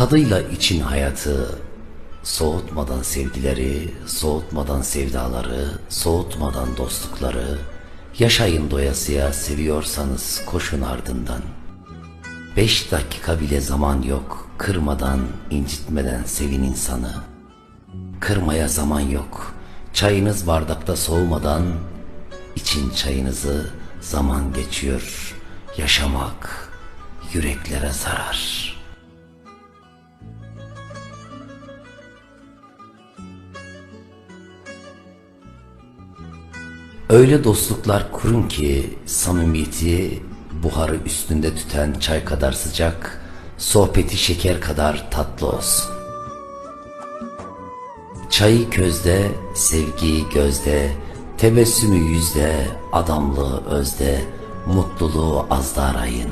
Tadıyla için hayatı, soğutmadan sevgileri, soğutmadan sevdaları, soğutmadan dostlukları, yaşayın doyasıya seviyorsanız koşun ardından. Beş dakika bile zaman yok, kırmadan, incitmeden sevin insanı. Kırmaya zaman yok, çayınız bardakta soğumadan, için çayınızı zaman geçiyor, yaşamak yüreklere zarar.'' Öyle dostluklar kurun ki samimiyeti buharı üstünde tüten çay kadar sıcak, sohbeti şeker kadar tatlı olsun. Çayı közde, sevgiyi gözde, tebessümü yüzde, adamlığı özde, mutluluğu azda arayın.